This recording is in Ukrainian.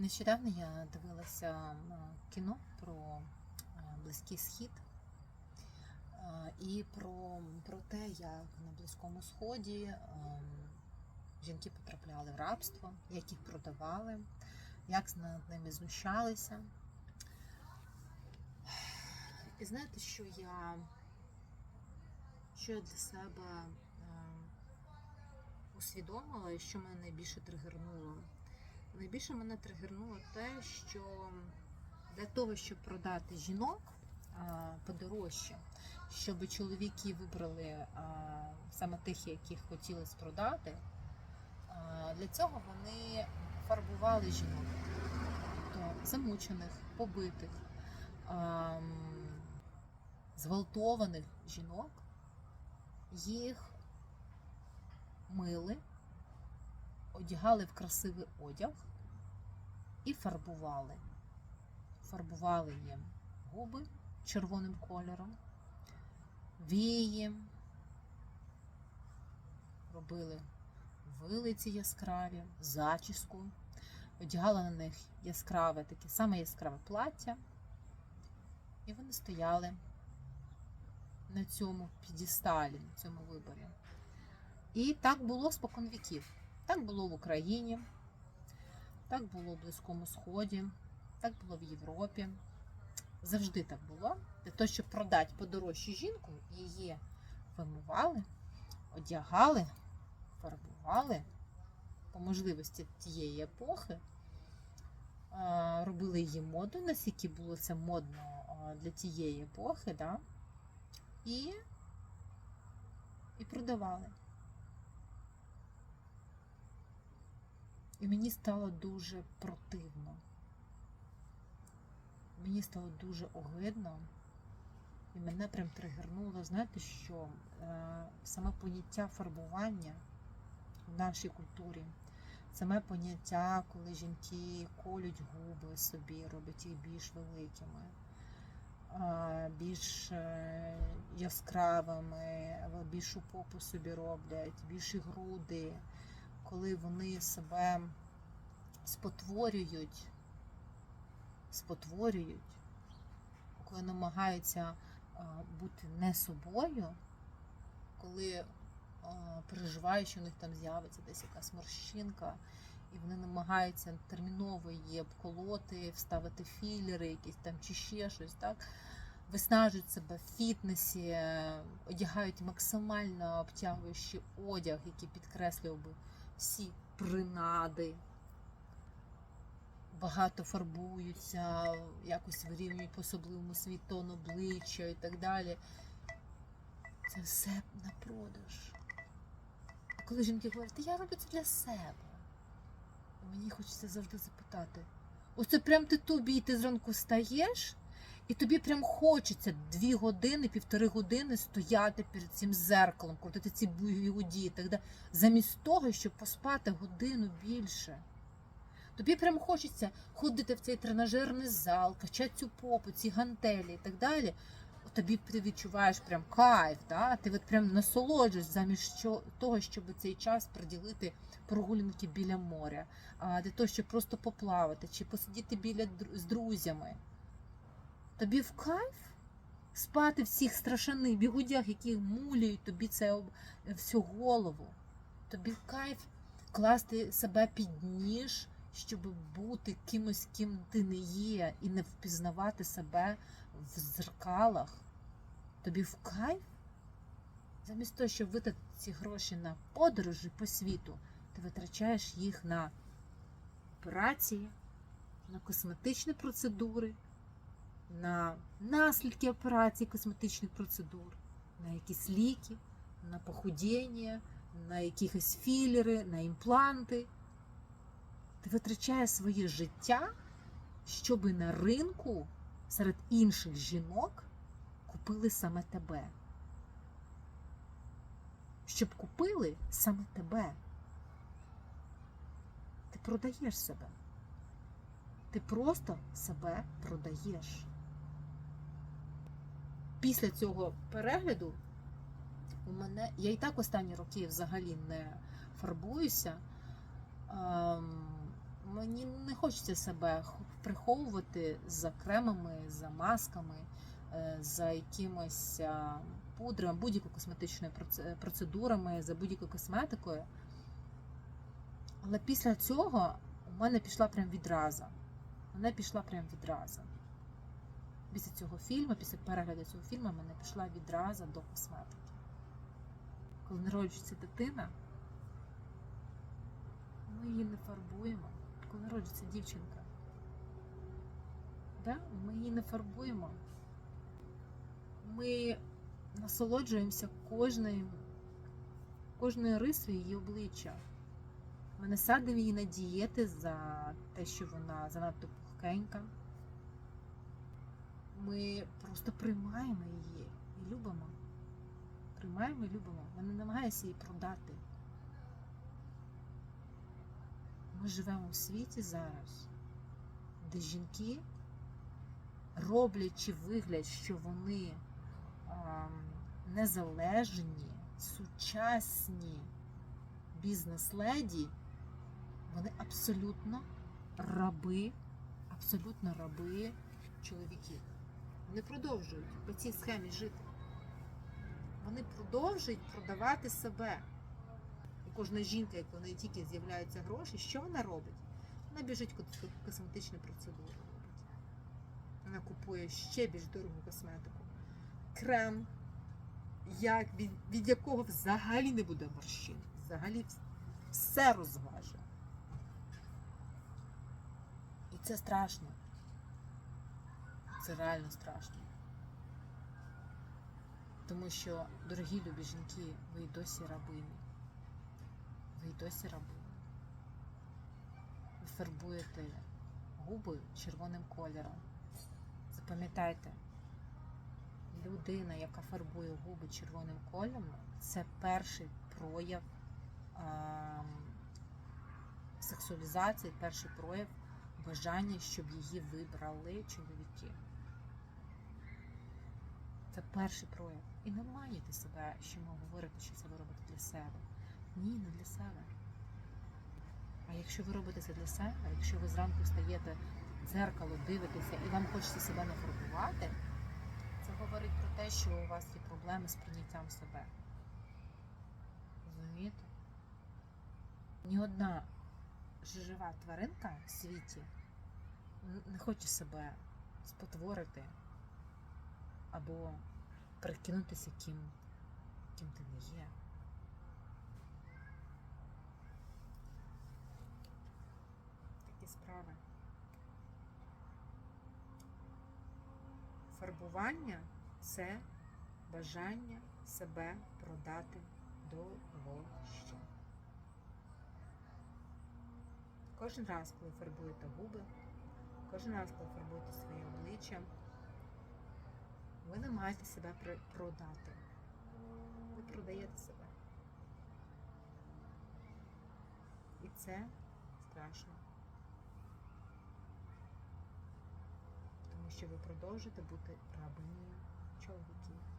Нещодавно я дивилася кіно про е, Близький Схід е, і про, про те, як на Близькому Сході ем, жінки потрапляли в рабство, як їх продавали, як над ними знущалися. І знаєте, що я, що я для себе усвідомила і що мене найбільше тригернуло? Найбільше мене тригернуло те, що для того, щоб продати жінок подорожче, щоб чоловіки вибрали саме тих, яких хотілося продати, для цього вони фарбували жінок, тобто замучених, побитих, зґвалтованих жінок, їх мили одягали в красивий одяг і фарбували. Фарбували їм губи червоним кольором, вії, робили вилиці яскраві, зачіску, одягали на них яскраве таке саме яскраве плаття, і вони стояли на цьому підісталі, на цьому виборі. І так було спокон віків. Так було в Україні, так було в Близькому Сході, так було в Європі. Завжди так було. Для того, щоб продати подорожчу жінку, її вимивали, одягали, фарбували по можливості тієї епохи, робили її моду, наскільки було це модно для тієї епохи, да? і, і продавали. І мені стало дуже противно. Мені стало дуже огидно. І мене прям тригернуло, знаєте, що е, саме поняття фарбування в нашій культурі, саме поняття, коли жінки колють губи собі, роблять їх більш великими, е, більш е, яскравими, більшу попу собі роблять, більші груди коли вони себе спотворюють, спотворюють, коли намагаються бути не собою, коли переживають, що у них там з'явиться десь якась морщинка, і вони намагаються терміново її обколоти, вставити філери, якісь там чи ще щось, так? Виснажують себе в фітнесі, одягають максимально обтягуючий одяг, який підкреслював би всі принади, багато фарбуються, якось вирівнюють по особливому свій тон обличчя і так далі. Це все на продаж. А коли жінки говорять, я роблю це для себе, мені хочеться завжди запитати: оце прям ти тобі, і ти зранку встаєш? І тобі прям хочеться дві години, півтори години стояти перед цим зеркалом, крутити ці бігуді і так далі, замість того, щоб поспати годину більше. Тобі прям хочеться ходити в цей тренажерний зал, качати цю попу, ці гантелі і так далі. Тобі ти відчуваєш прям кайф, да? ти от прям насолоджуєш замість того, щоб цей час приділити прогулянки біля моря, для того, щоб просто поплавати чи посидіти біля з друзями. Тобі в кайф спати в цих страшенних бігудях, які муляють тобі це всю голову. Тобі в кайф класти себе під ніж, щоб бути кимось, ким ти не є, і не впізнавати себе в зеркалах. Тобі в кайф? Замість того, щоб витратити ці гроші на подорожі по світу, ти витрачаєш їх на операції, на косметичні процедури на наслідки операцій косметичних процедур, на якісь ліки, на похудіння, на якісь філери, на імпланти. Ти витрачаєш своє життя, щоб на ринку серед інших жінок купили саме тебе. Щоб купили саме тебе. Ти продаєш себе. Ти просто себе продаєш після цього перегляду у мене. Я і так останні роки взагалі не фарбуюся. Ем, Мені не хочеться себе приховувати за кремами, за масками, е, за якимось а, пудрами, будь-якою косметичною процедурами, за будь-якою косметикою. Але після цього у мене пішла прям відраза. Вона пішла прям відраза. Після цього фільму, після перегляду цього фільму, мене пішла відраза до косметики. Коли народжується дитина, ми її не фарбуємо. Коли народжується дівчинка, да? ми її не фарбуємо. Ми насолоджуємося кожною, кожною рисою її обличчя. Ми не садимо її на дієти за те, що вона занадто пухкенька. Ми просто приймаємо її і любимо. Приймаємо і любимо. Ми не намагаємося її продати. Ми живемо у світі зараз, де жінки, роблячи вигляд, що вони ам, незалежні, сучасні бізнес-леді, вони абсолютно раби, абсолютно раби чоловіків. Вони продовжують по цій схемі жити. Вони продовжують продавати себе. І кожна жінка, як в неї тільки з'являються гроші, що вона робить? Вона біжить косметичну процедуру. Вона купує ще більш дорогу косметику. Крем, як, від, від якого взагалі не буде морщин. Взагалі все розваже. І це страшно. Це реально страшно. Тому що, дорогі любі жінки, ви й досі рабині. Ви й досі рабині. Ви фарбуєте губи червоним кольором. Запам'ятайте, людина, яка фарбує губи червоним кольором, це перший прояв ем, сексуалізації, перший прояв бажання, щоб її вибрали чоловіки. Це перший прояв. І не маєте себе, що ми говорите, що це ви робите для себе. Ні, не для себе. А якщо ви робите це для себе, якщо ви зранку встаєте в дзеркало, дивитеся і вам хочеться себе не фарбувати, це говорить про те, що у вас є проблеми з прийняттям себе. Розумієте? Ні одна жива тваринка в світі не хоче себе спотворити або прикинутися ким, ким ти не є. Такі справи. Фарбування це бажання себе продати дорожче. Кожен раз, коли фарбуєте губи, кожен раз, коли фарбуєте своє обличчя, ви не маєте себе продати. Ви продаєте себе. І це страшно. Тому що ви продовжуєте бути рабинею чоловіків.